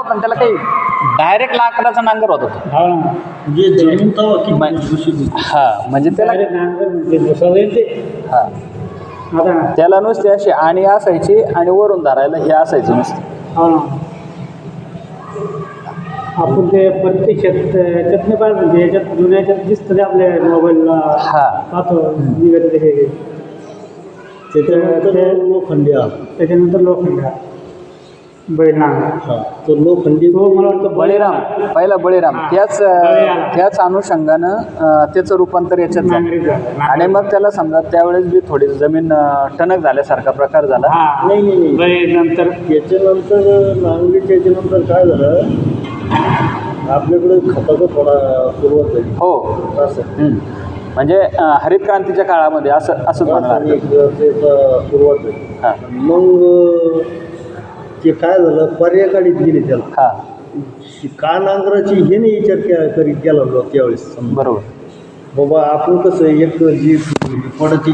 होता ना, त्याला काही डायरेक्ट लाकडाचा नांगर होता तो. हा ना म्हणजे जमीन तवा होती. हा म्हणजे त्याला Direct नांगर म्हणजे दुसरं जाईल ते. हा. आता त्याला नुसते अशी आणि असायची आणि वरून धरायला हे असायचं नुसतं. हा. आपण ते प्रत्यक्षात याच्यात नाही पाहिजे म्हणजे याच्यात जुन्या याच्यात दिसतं ते आपल्या मोबाईलला. हा. पाहतो निघत हे. त्याच्यानंतर ते- लोखंडी आला. त्याच्यानंतर लोखंड नांगर हा तो लोखंडी तो मला वाटतं बळीराम पहिला बळीराम. हा. त्याच बळीराम. त्याच अनुषंगानं अं, त्याचं रूपांतर याच्यात झालं. नांगरीत झालं. आणि मग त्याला समजा त्यावेळेस बी थोडी जमीन अं, टणक झाल्यासारखा प्रकार झाला. हा. नाही नाही नंतर? त्याच्यानंतर नांगरीच्या याच्यानंतर काय झालं? आपल्याकडे खताचा थोडा सुरुवात झाली. हो. असं. हम्म. म्हणजे अं, हरित क्रांतीच्या काळामध्ये असं असंच म्हणाला त्याचा सुरुवात झाली. हा. मग ते काय झालं पर्याय काढीत गेले त्याला. हा. की का नांगराची हे नाही विचार के- करीत गेला होता त्यावेळेस. बरोबर. बाबा आपण कसं एक जी पडाची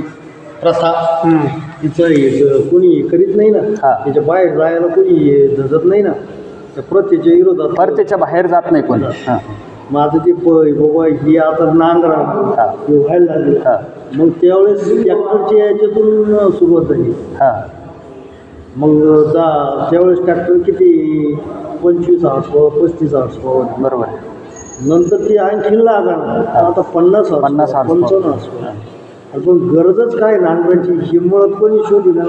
प्रथा हं. तिचं हे कोणी करीत नाही ना. हा. त्याच्या बाहेर जायला कोणी हे धजत नाही ना. त्या प्रथेच्या विरोधात परतीच्या बाहेर जात नाही कोणी. हा. माझं ते प बाबा ही आता नांगरा. हा. हे व्हायला लागले. हा. मग त्यावेळेस ट्रॅक्टरच्या याच्यातून सुरुवात झाली. हा. मग जा त्यावेळेस ट्रॅक्टर किती? पंचवीस हॉर्स पॉवर पस्तीस हॉर्स पॉवर बरोबर. नंतर ती आणखी लागणार आता पन्नास horsepower, 50 horsepower. पंचावन्न. आणि पण गरजच काय नांगराची हिंमत कोणी शोधी ना.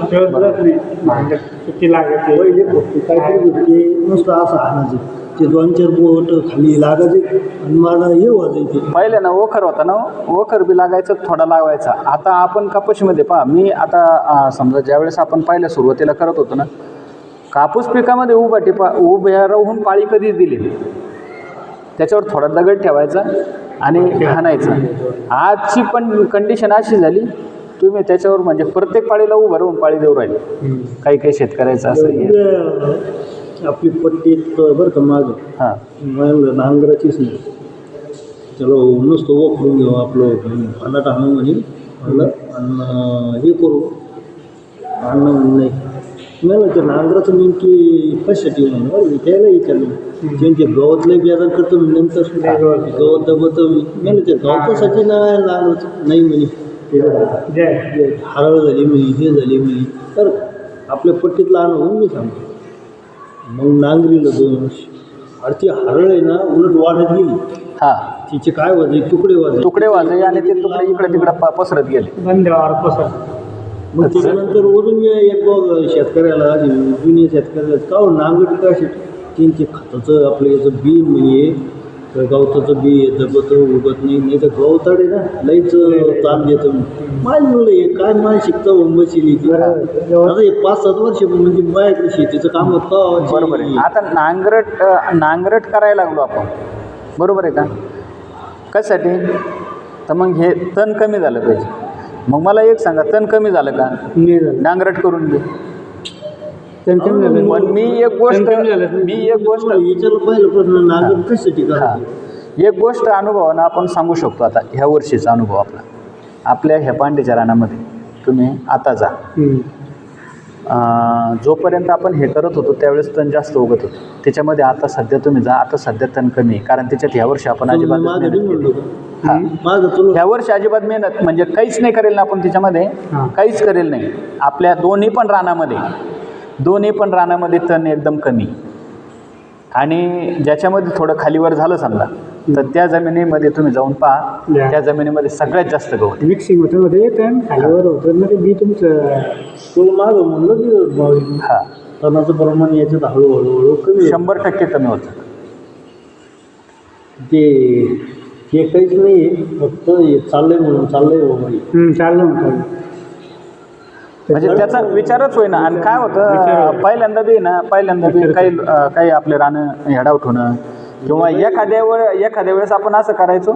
पहिले फक्त होते नुसतं असं हाणायचे. ते दोन चार बोट खाली लागायचे आणि मला हे वाजायचे. पहिले ना ओखर होता ना ओखर बी लागायचं थोडा लावायचा. आता आपण कापूसमध्ये पहा मी आता अं, समजा ज्यावेळेस आपण पहिल्या सुरुवातीला करत होतो ना कापूस पिकामध्ये उभा टिपा उभ्या राहून पाळी कधीच दिली नाही. त्याच्यावर थोडा दगड ठेवायचा आणि हाणायचं आजची पण कंडिशन अशी झाली तुम्ही त्याच्यावर म्हणजे प्रत्येक पाळीला उभं राहून पाळी देऊ राहिले. काही काही शेतकऱ्याचं असं हे. आपली पट्टी बरं का माग. हां. मला नांगराचीच नाही. चलो नुसतं ओखडून घेऊ आपलं फलाट आणू म्हणे म्हणलं आणि हे करू. आणणं म्हणून नाही मला ते नांगराचं नेमकी कशासाठी म्हणून बरं मी त्याला विचारलं त्यांचे गवतलं बेजार करतो मी नंतर गवत दबत मला ते गवतासाठी नाही नांगराचं नाही म्हणे. हरळ झाली म्हणे हे झाली म्हणे तर आपल्या पट्टीतला आणू म्हणून मी सांगतो मग नांगरीला दोन वर्ष. आणि ती हरळ आहे ना उलट वाढत गेली. हां. तिचे काय वाजे? तुकडे वाजे. तुकडे वाजले आणि ते तुकडे इकडे तिकडे प- पसरत गेले. बंद्यावर पसर मग त्याच्यानंतर वरून ये एक बघ शेतकऱ्याला जुन्या शेतकऱ्याला का हो नांगरट का शेत त्यांचे खताचं आपलं याचं बी म्हणजे गवताचं बी येतं बत उगत नाही. नाही तर गवताड आहे ना लईच ताण देतं माय मुलं हे काय माय शिकता बशीली आता हे पाच सात वर्ष म्हणजे माझ्याकडे शेतीचं काम होतं. बरोबर आहे. आता नांगरट नांगरट करायला लागलो आपण. बरोबर आहे का? कशासाठी? तर मग हे तण कमी झालं पाहिजे. मग मला एक सांगा तण कमी झालं का? नांगरट करून घे. पण मी एक गोष्ट. मी एक गोष्ट याच्याला पहिलं प्रश्न नांगर कशासाठी हा. करायचं एक गोष्ट अनुभवानं आपण सांगू शकतो आता ह्या वर्षीचा अनुभव आपला. आपल्या ह्या पांडेच्या रानामध्ये तुम्ही आता जा. जोपर्यंत आपण हे करत होतो त्यावेळेस तण जास्त उगत होतं. त्याच्यामध्ये आता सध्या तुम्ही जा आता सध्या तण कमी आहे. कारण त्याच्यात ह्या वर्षी आपण अजिबात? हा. ह्या वर्षी अजिबात मेहनत म्हणजे काहीच नाही करेल ना आपण त्याच्यामध्ये. काहीच करेल नाही. आपल्या दोन्ही पण रानामध्ये. दोन्ही पण रानामध्ये तण एकदम कमी. आणि ज्याच्यामध्ये थोडं खालीवर झालं समजा तर त्या जमिनीमध्ये तुम्ही जाऊन पहा. त्या जमिनीमध्ये सगळ्यात जास्त गवत मिक्सिंग होतं मध्ये येतं खालीवर होतं ते बी तुमचं मागं म्हणलं की हा. तणाचं प्रमाण याच्यात हळूहळू हळू कमी. शंभर टक्के कमी होतं. ते हे काहीच नाही फक्त चाललंय म्हणून चाललंय हो बाई हं, चाललं होतं म्हणजे त्याचा विचारच होईना. आणि काय होतं पहिल्यांदा बी ना पहिल्यांदा बी काही काही आपले रानं हेडावट होणं किंवा एखाद्या वेळ एखाद्या वेळेस आपण असं करायचो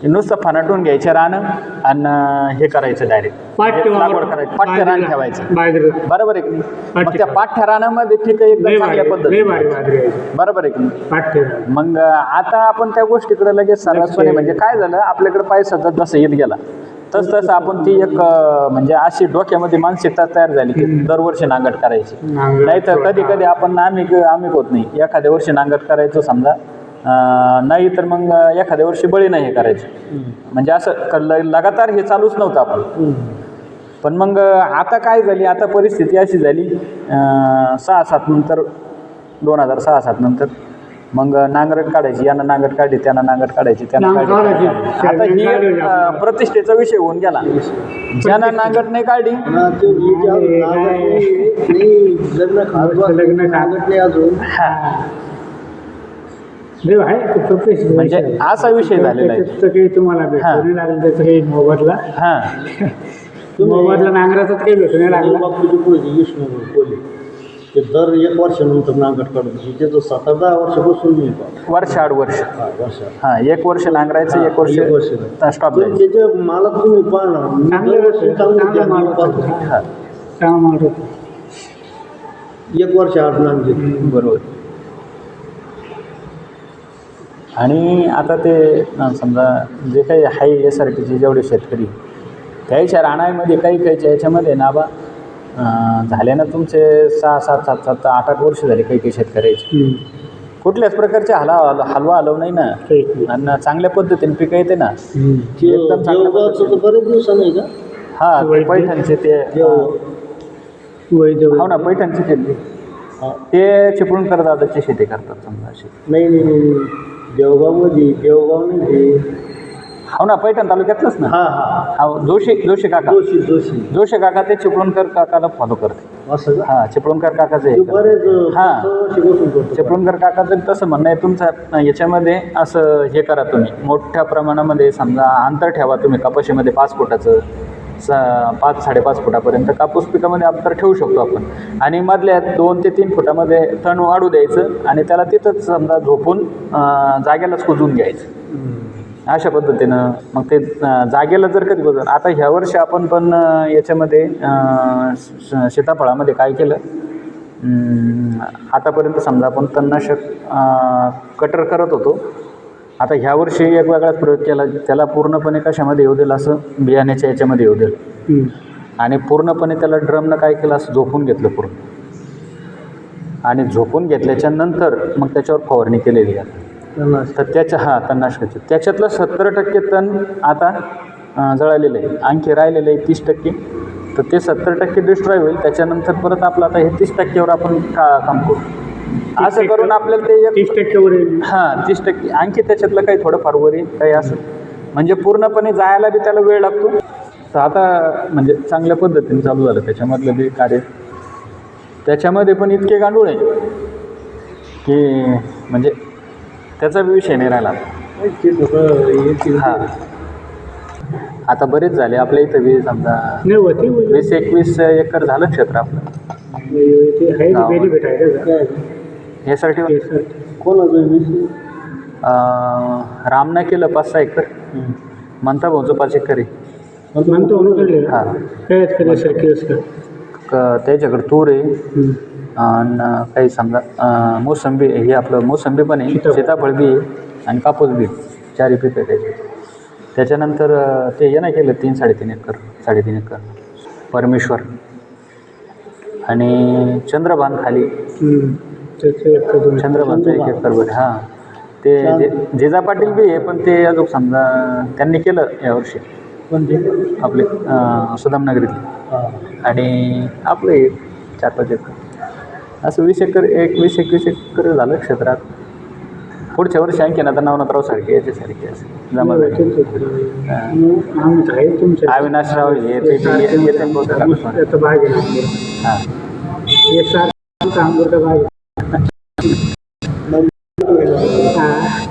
की नुसतं फनाटून घ्यायचे रानं आणि हे करायचं डायरेक्ट लागवड करायची. पाठ्य रान ठेवायचं. बरोबर आहे की नाही? मग. त्या पाठ्य रानामध्ये पिकं एकदम लय चांगल्या पद्धती आहे. बरोबर आहे की नाही? मग आता आपण त्या गोष्टीकडे लगेच सर्रासपणे म्हणजे काय झालं आपल्याकडे पाय सतत जसं येत गेला तस तसं आपण ती एक अं, म्हणजे अशी डोक्यामध्ये मानसिकता तयार झाली की दरवर्षी नांगट करायची. नांगर- नाही तर कधी कधी आपण आम्ही आम्ही होत नाही. एखाद्या वर्षी नांगट करायचं समजा अं, नाही तर मग एखाद्या वर्षी बळी नाही हे करायचं. म्हणजे असं क- ल- लगातार हे चालूच नव्हतं आपण. पण मग आता काय झाली? आता परिस्थिती अशी झाली अं, सहा सात नंतर दोन हजार सहा सात नंतर मग नांगरट काढायची यानं नांगरट काढली त्यानं नांगरट काढायची त्यानं काढायची. आता ही अं, प्रतिष्ठेचा विषय होऊन गेला. ज्यानं नांगरट नाही काढली? नाही- लग्न अजून देव आहे तो म्हणजे असा विषय झालेला आहे. काही तुम्हाला भेटू नाही लागलं त्याचं काही मोबदला? हां. मोबदला नांगराचा काही भेटू नाही लागला. बापूजी विष्णू ते दर एक वर्षानंतर नांगट काढून त्याचं सात आठ दहा वर्षापासून मी पाहतो. वर्ष आड वर्ष. हा, हां एक वर्ष नांगरायचं एक वर्ष एक वर्ष स्टॉप पण त्याच्या मला तुम्ही पाहणार मी चांगलं दरवर्षी होतं, चांगलं चांगलं ध्यान माल पाहतो. हां. चांगला माल होतो. एक वर्ष आठ नांगरे बरोबर. आणि आता ते अं, समजा जे काही आहे एस आर टीचे जेवढे शेतकरी त्याच्या राणामध्ये काही काहीच्या याच्यामध्ये ना बा अं, झाले ना तुमचे सहा सात सात सात आठ आठ वर्ष झाले काही काही शेतकऱ्याचे. कुठल्याच प्रकारचे हला हलवा हलव नाही ना. आणि चांगल्या पद्धतीने पिकं येते ना. एकदम तर बरेच दिवसानं का? हा ते पैठणचे ते हो. ना पैठणचे ते. हा. ते चिपळूण दादाची शेती करतात समजा अशी. नाही नाही. देवगावमध्ये देवगाव नाही हो ना पैठण तालुक्यातलंच ना हा हा हा जोशी जोशी काका जोशी जोशी जोशी काका ते चिपळूणकर काकाला फॉलो करते असं का हा चिपळूणकर काकाचं हे ते करते. बरेच हा. करतो. चिपळूणकर काकाचं तसं म्हणणं आहे तुमचं याच्यामध्ये असं हे करा तुम्ही मोठ्या प्रमाणामध्ये समजा अंतर ठेवा तुम्ही कपाशीमध्ये पाच फुटाचं स पाच साडेपाच फुटापर्यंत कापूस पिकामध्ये अंतर ठेवू शकतो आपण आणि मधल्या दोन ते तीन फुटामध्ये तण वाढू द्यायचं आणि त्याला तिथंच समजा झोपून अं, जागेलाच कुजून घ्यायचं. अशा पद्धतीनं. मग ते जागेला जर कधी बघा आता ह्या वर्षी आपण पण याच्यामध्ये सीताफळामध्ये काय केलं? आतापर्यंत समजा आपण तणनाशक कटर करत होतो. आता ह्या वर्षी एक वेगळाच प्रयोग केला. त्याला पूर्णपणे कशामध्ये येऊ देईल असं बियाण्याच्या याच्यामध्ये येऊ देईल आणि पूर्णपणे त्याला ड्रमनं काय केलं? असं झोपून घेतलं पूर्ण. आणि झोपून घेतल्याच्या नंतर मग त्याच्यावर फवारणी केलेली आहे. तर त्याच्या हा तणनाशकाचे त्याच्यातलं सत्तर टक्के तण आता जळालेलं आहे. आणखी राहिलेलं आहे तीस टक्के. तर ते सत्तर टक्के डिस्ट्रॉय होईल. त्याच्यानंतर परत आपलं आता हे तीस टक्क्यावर आपण का काम करू? असं करून आपल्याला ते एक तीस टक्के वर येईल. हां तीस टक्के. आणखी त्याच्यातलं काही थोडंफार वर येईल काही असं. म्हणजे पूर्णपणे जायला बी त्याला वेळ लागतो. तर आता म्हणजे चांगल्या पद्धतीने चालू झालं. त्याच्यामधलं बी कार्य. त्याच्यामध्ये पण इतके गांडूळ आहे. की म्हणजे त्याचा विषय नाही राहिला. हे. हां आता बरेच झाले आपल्या इथं बी समजा. वीस एकवीस एकर झालं क्षेत्र आपलं. कोणाचं विषय रामना केलं पाच सहा एकर. म्हणता भाऊचं पाच एकर हां. त्याच्याकडे तूर आहे. आणि काही समजा मोसंबी हे आपलं मोसंबी पण आहे सीताफळ. बी आहे आणि कापूस बी आहे. चारी पीक आहे त्याचे. त्याच्यानंतर ते हे नाही केलं तीन साडेतीन एकर साडेतीन एकर. परमेश्वर. आणि चंद्रभान खाली. त्याचं एक दोन चंद्रभानचं एक एकर बरं हां. ते जे जिजा पाटील बी आहे पण ते अजून समजा त्यांनी केलं यावर्षी कोणते? आपले सुदामनगरीतले आणि आपलं चार पाच एकर. असं वीस एकर एक वीस एकवीस एकर झालं क्षेत्रात. पुढच्या वर्षी आणखीन आता नवनाथराव सारखे याच्यासारखे असं. जमा अविनाशराव हे ते. हां.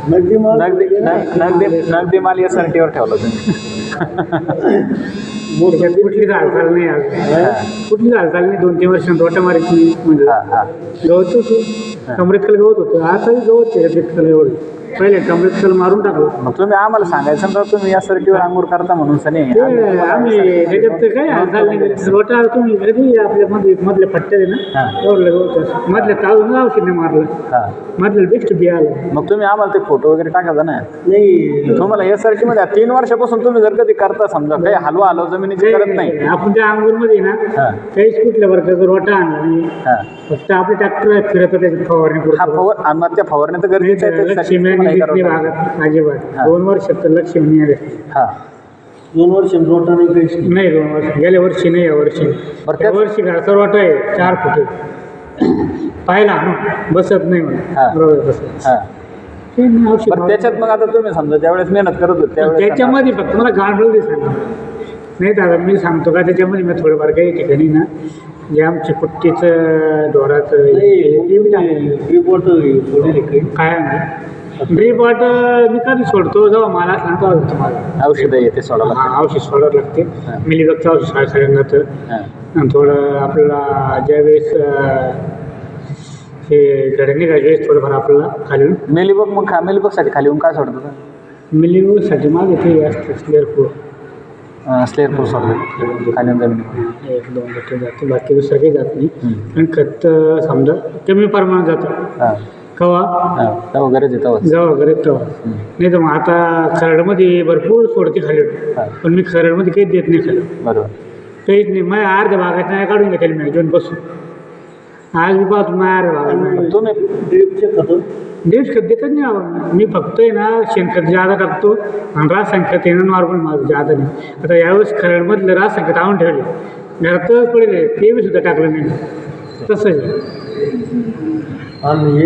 नगदी नगदी नग- नगदी माल या ठेवला तुम्ही. कुठली हालचाल नाही आज? कुठली हालचाल नाही? दोन तीन वर्षांत रोटा मारायची म्हणजे. हां हां. गवत होतं. कमरेत गवत होतं. आता गवत आहे त्याच्यात एवढं. पहिले कमरेत तल मारून टाकलं. मग तुम्ही आम्हाला सांगायचं ना तुम्ही या सर्टीवर अंगूर करता म्हणून सनी. ते आम्ही त्याच्यात ते काय. रोटा तुम्ही कधी आपल्या मध्ये मधल्या पट्ट्या आहे ना हां. गवत मधल्या ताजून औषध मारलं. हां. मधल्या बेस्ट आलं. मग तुम्ही आम्हाला ते फोटो वगैरे टाकायचा ना. नाही. तुम्हाला एस आरमध्ये तीन वर्षापासून तुम्ही जर कधी करता समजा काही हलवा हलव जमिनीची करत नाही आपण त्या अंगूरमध्ये ना हां. काहीच कुठल्या प्रकारचा रोटा आणला नाही. हां. फक्त आपले ट्रॅक्टर फिरत त्याची फवारणी करतो फवार त्या फवारणी तर गरजेचं आहे हे लागेल. भागात अजिबात हां. दोन वर्षात तर लक्ष्मी नाही आले हा. दोन वर्ष रोटा नाही नाही. नाही दोन वर्ष. गेल्या वर्षी नाही या वर्षी. बरं, त्या त्यात- वर्षी घरचा रोटा आहे चार फुटे. पाहिला ना बसत नाही हां. म्हणा बरोबर बसत. हा. ते नाही औषध बरं त्याच्यात मग आता तुम्ही समजा ज्यावेळेस मेहनत करत होते त्यावेळेस त्याच्यामध्ये फक्त मला गांडूळ दिसत नाही दादा मी सांगतो का त्याच्यामध्ये मी थोडंफार काही ठिकाणी ना जे आमची पुट्टीचं ढोराचं नाही ते बी टाकलं. रिपोर्ट काय आहे? ड्रीप वॉटर मी कधी सोडतो जेव्हा मला सांगतो तुम्हाला. औषधं येते सोडायला. हा औषध सोडावं लागते. हां. मिलीबगचं औषध सोडायला सगळ्यांना तर. हा. आणि थोडं आपल्याला ज्यावेळेस अं, हे घडे निघायच्या वेळेस थोडंफार आपल्याला खाली मेलीबग मग खा मेलीबगसाठी खाली येऊन काय सोडत मिलीबगसाठी मागे ते असतं स्लेअर फूड स्लेअर फूल सोडत. खाली येऊन जमिनी एक दोन जाते बाकी दुसरं काही जात नाही. हम्म. आणि खत अं, समजा कमी प्रमाणात जातं. हा. कवा? हा तेव्हा गरज आहे जेव्हा वगैरे तेव्हा नाही तर मग आता खरडमध्ये भरपूर सोडते खाली हा. पण मी खरडमध्ये काहीच देत नाही खाली बरोबर. काहीच नाही. मग अर्ध्या भागात नाही काढून घेतले मी घेऊन बसून आज मी पाहतो माझ्या अर्ध्या भागात नाही. तुम्ही देश खत? देतच नाही मी फक्त आहे ना शेणखत जादा टाकतो आणि रासायनिक येणं नॉर्मल माझं जादा नाही. आता यावेळेस खरडमधलं रासायनिक आणून ठेवले. घरातच पडेल ते बी सुद्धा टाकलं नाही. तसंच आहे. आणि हे